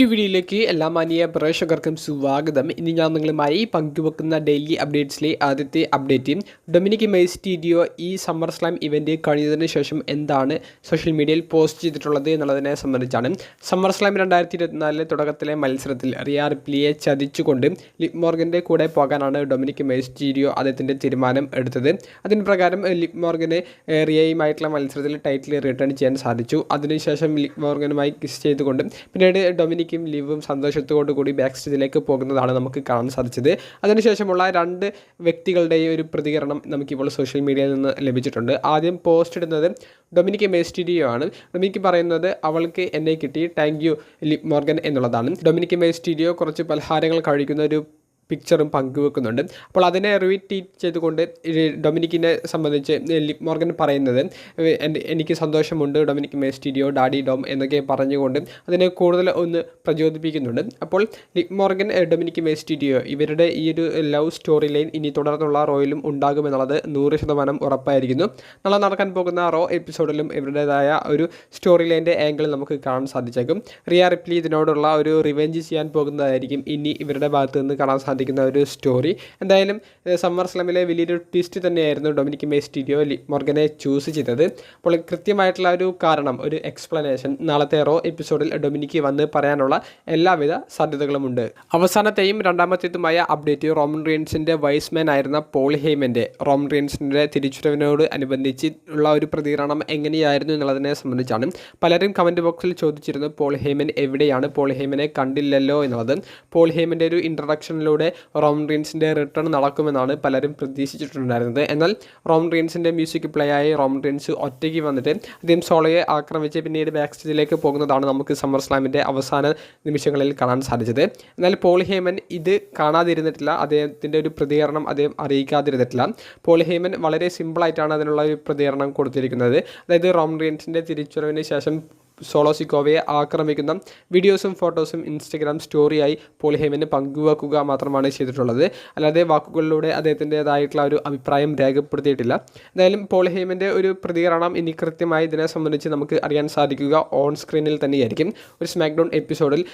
ഈ വീഡിയോയിലേക്ക് എല്ലാ മാനിയ പ്രേക്ഷകർക്കും സ്വാഗതം. ഇനി ഞാൻ നിങ്ങളുമായി പങ്കുവെക്കുന്ന ഡെയിലി അപ്ഡേറ്റ്സിലെ ആദ്യത്തെ അപ്ഡേറ്റ്. ഡൊമിനിക് മെയ്സ്റ്റീരിയോ ഈ സമ്മർ സ്ലാം ഇവന്റ് കഴിഞ്ഞതിന് ശേഷം എന്താണ് സോഷ്യൽ മീഡിയയിൽ പോസ്റ്റ് ചെയ്തിട്ടുള്ളത് എന്നുള്ളതിനെ സംബന്ധിച്ചാണ്. സമ്മർ സ്ലാം രണ്ടായിരത്തി ഇരുപത്തിനാലിലെ തുടക്കത്തിലെ മത്സരത്തിൽ റിയാർ റിപ്ലിയെ ചതിച്ചുകൊണ്ട് ലിപ് മോർഗന്റെ കൂടെ പോകാനാണ് ഡൊമിനിക് മെയ്സ്റ്റീരിയോ അദ്ദേഹത്തിന്റെ തീരുമാനം എടുത്തത്. അതിന് പ്രകാരം ലിപ് മോർഗന് റിയയുമായിട്ടുള്ള മത്സരത്തിൽ ടൈറ്റിൽ റിട്ടേൺ ചെയ്യാൻ സാധിച്ചു. അതിനുശേഷം ലിപ് മോർഗനുമായി കിസ് ചെയ്തുകൊണ്ട് പിന്നീട് ഡൊമിനിക്കും ലിവും സന്തോഷത്തോടു കൂടി ബാക്ക് സ്റ്റേജിലേക്ക് പോകുന്നതാണ് നമുക്ക് കാണാൻ സാധിച്ചത്. അതിനുശേഷമുള്ള രണ്ട് വ്യക്തികളുടെയും ഒരു പ്രതികരണം നമുക്കിപ്പോൾ സോഷ്യൽ മീഡിയയിൽ നിന്ന് ലഭിച്ചിട്ടുണ്ട്. ആദ്യം പോസ്റ്റ് ഇടുന്നത് ഡൊമിനിക്ക് മേസ്റ്റിഡിയോ ആണ് ഡൊമിനിക്ക് പറയുന്നത് അവൾക്ക് എന്നെ കിട്ടി താങ്ക് യു ലിപ് മോർഗൻ എന്നുള്ളതാണ്. ഡൊമിനിക്ക് മേസ്റ്റിഡിയോ കുറച്ച് പലഹാരങ്ങൾ കഴിക്കുന്ന ഒരു പിക്ചറും പങ്കുവെക്കുന്നുണ്ട്. അപ്പോൾ അതിനെ റിവീറ്റ് ചെയ്തുകൊണ്ട് ഡൊമിനിക്കിനെ സംബന്ധിച്ച് ലിപ് മോർഗൻ പറയുന്നത് എനിക്ക് സന്തോഷമുണ്ട്. Dominik Mysterio daddy Dom എന്നൊക്കെ പറഞ്ഞുകൊണ്ട് അതിനെ കൂടുതൽ ഒന്ന് പ്രചോദിപ്പിക്കുന്നുണ്ട്. അപ്പോൾ Liv Morgan Dominik Mysterio ഇവരുടെ ഈ ഒരു ലവ് സ്റ്റോറി ലൈൻ ഇനി തുടർന്നുള്ള റോയിലും ഉണ്ടാകുമെന്നുള്ളത് നൂറ് ശതമാനം ഉറപ്പായിരിക്കുന്നു. നാളെ നടക്കാൻ പോകുന്ന റോ എപ്പിസോഡിലും ഇവരുടേതായ ഒരു സ്റ്റോറി ലൈന്റെ ആംഗിൾ നമുക്ക് കാണാൻ സാധിച്ചേക്കും. റിയ റിപ്ലി ഇതിനോടുള്ള ഒരു റിവെഞ്ച് ചെയ്യാൻ പോകുന്നതായിരിക്കും ഇനി ഇവരുടെ ഭാഗത്ത് നിന്ന് കാണാൻ സാധിക്കുന്ന ഒരു സ്റ്റോറി എന്തായാലും സമ്മർ സ്ലമിലെ വലിയൊരു ട്വിസ്റ്റ് തന്നെയായിരുന്നു ഡൊമിനിക് മേസ്റ്റീരിയോ മോർഗനെ ചൂസ് ചെയ്തത്. അപ്പോൾ കൃത്യമായിട്ടുള്ള ഒരു കാരണം ഒരു എക്സ്പ്ലനേഷൻ നാളത്തെ റോ എപ്പിസോഡിൽ ഡൊമിനിക്ക് വന്ന് പറയാനുള്ള എല്ലാവിധ സാധ്യതകളുമുണ്ട്. അവസാനത്തെയും രണ്ടാമത്തേതുമായ അപ്ഡേറ്റ് റോമൻ റിയൻസിന്റെ വൈസ്മാൻ ആയിരുന്ന പോൾ ഹെയ്മന്റെ റോമൻ റിയൻസിന്റെ തിരിച്ചുവരവിനോട് അനുബന്ധിച്ച് ഉള്ള ഒരു പ്രതികരണം എങ്ങനെയായിരുന്നു എന്നുള്ളതിനെ സംബന്ധിച്ചാണ് പലരും കമന്റ് ബോക്സിൽ ചോദിച്ചിരുന്നു പോൾ ഹേമൻ എവിടെയാണ്? പോൾ ഹേമനെ കണ്ടില്ലല്ലോ എന്നുള്ളത്. പോൾ ഹേമന്റെ ഒരു ഇൻട്രഡക്ഷനിലൂടെ റോമൻ ഡ്രീൻസിന്റെ റിട്ടേൺ നടക്കുമെന്നാണ് പലരും പ്രതീക്ഷിച്ചിട്ടുണ്ടായിരുന്നത്. എന്നാൽ റോം ഡ്രീൻസിന്റെ മ്യൂസിക് പ്ലേ ആയി റോം ഡ്രീൻസ് ഒറ്റയ്ക്ക് വന്നിട്ട് അദ്ദേഹം സോളയെ ആക്രമിച്ച് പിന്നീട് ബാക്ക് സ്റ്റേജിലേക്ക് പോകുന്നതാണ് നമുക്ക് സമ്മർ സ്ലാമിന്റെ അവസാന നിമിഷങ്ങളിൽ കാണാൻ സാധിച്ചത്. എന്നാൽ പോൾ ഹേമൻ ഇത് കാണാതിരുന്നിട്ടില്ല. അദ്ദേഹത്തിന്റെ ഒരു പ്രതികരണം അദ്ദേഹം അറിയിക്കാതിരുന്നിട്ടില്ല. പോൾ ഹേമൻ വളരെ സിമ്പിളായിട്ടാണ് അതിനുള്ള ഒരു പ്രതികരണം കൊടുത്തിരിക്കുന്നത്. അതായത് റോം ഡ്രീൻസിന്റെ തിരിച്ചുവരവിന് ശേഷം സോളോ സിക്കോവയെ ആക്രമിക്കുന്ന വീഡിയോസും ഫോട്ടോസും ഇൻസ്റ്റഗ്രാം സ്റ്റോറിയായി പോൾ ഹേമന് പങ്കുവെക്കുക മാത്രമാണ് ചെയ്തിട്ടുള്ളത്. അല്ലാതെ വാക്കുകളിലൂടെ അദ്ദേഹത്തിന്റെതായിട്ടുള്ള ഒരു അഭിപ്രായം രേഖപ്പെടുത്തിയിട്ടില്ല. എന്തായാലും പോൾ ഹേമന്റെ ഒരു പ്രതികരണം ഇനി കൃത്യമായി ഇതിനെ സംബന്ധിച്ച് നമുക്ക് അറിയാൻ സാധിക്കുക. ഓൺ സ്ക്രീനിൽ തന്നെയായിരിക്കും. ഒരു സ്മാക്ഡൗൺ എപ്പിസോഡിൽ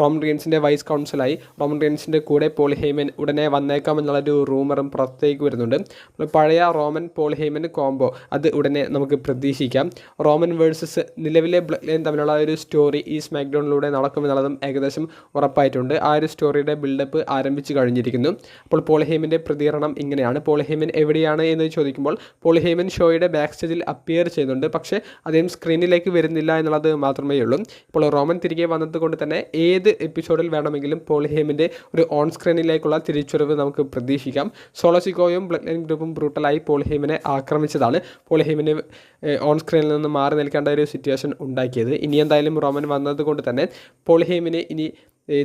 റോമൻ റിയൻസിന്റെ വൈസ് കൗൺസിലായി റോമൻ റിയൻസിന്റെ കൂടെ പോൾ ഹേമൻ ഉടനെ വന്നേക്കാം എന്നുള്ളൊരു റൂമറും പുറത്തേക്ക് വരുന്നുണ്ട്. പഴയ റോമൻ പോൾ ഹേമൻ കോംബോ അത് ഉടനെ നമുക്ക് പ്രതീക്ഷിക്കാം. റോമൻ വേഴ്സസ് നിലവിലെ ബ്ലഡ് ലൈൻ തമ്മിലുള്ള ഒരു സ്റ്റോറി ഈ സ്മാക്ഡൗണിലൂടെ നടക്കുമെന്നുള്ളതും ഏകദേശം ഉറപ്പായിട്ടുണ്ട്. ആ ഒരു സ്റ്റോറിയുടെ ബിൽഡപ്പ് ആരംഭിച്ചു കഴിഞ്ഞിരിക്കുന്നു. അപ്പോൾ പോളിഹേമിന്റെ പ്രതികരണം ഇങ്ങനെയാണ്. പോളിഹേമൻ എവിടെയാണ് എന്ന് ചോദിക്കുമ്പോൾ പോളിഹേമൻ ഷോയുടെ ബാക്ക് സ്റ്റേജിൽ അപ്പിയർ ചെയ്യുന്നുണ്ട്. പക്ഷേ അദ്ദേഹം സ്ക്രീനിലേക്ക് വരുന്നില്ല എന്നുള്ളത് മാത്രമേ ഉള്ളൂ. ഇപ്പോൾ റോമൻ തിരികെ വന്നതുകൊണ്ട് തന്നെ ഏത് എപ്പിസോഡിൽ വേണമെങ്കിലും പോളിഹേമിന്റെ ഒരു ഓൺ സ്ക്രീനിലേക്കുള്ള തിരിച്ചുവരവ് നമുക്ക് പ്രതീക്ഷിക്കാം. സോളോസിക്കോയും ബ്ലഡ് ലൈൻ ഗ്രൂപ്പും ബ്രൂട്ടലായി പോളിഹേമിനെ ഹേമിനെ ആക്രമിച്ചതാണ്. പോളിഹേമിന് ഓൺ സ്ക്രീനിൽ നിന്ന് മാറി നിൽക്കേണ്ട ഒരു സിറ്റുവേഷൻ ഉണ്ടാക്കിയത്. ഇനി എന്തായാലും റോമൻ വന്നത് കൊണ്ട് തന്നെ പോളിഹേമിന് ഇനി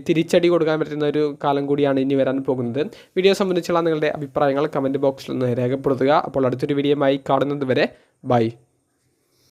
തിരിച്ചടി കൊടുക്കാൻ പറ്റുന്ന ഒരു കാലം കൂടിയാണ് ഇനി വരാൻ പോകുന്നത്. വീഡിയോ സംബന്ധിച്ചുള്ള നിങ്ങളുടെ അഭിപ്രായങ്ങൾ കമന്റ് ബോക്സിൽ ഒന്ന് രേഖപ്പെടുത്തുക. അപ്പോൾ അടുത്തൊരു വീഡിയോ ആയി കാണുന്നത് വരെ ബൈ.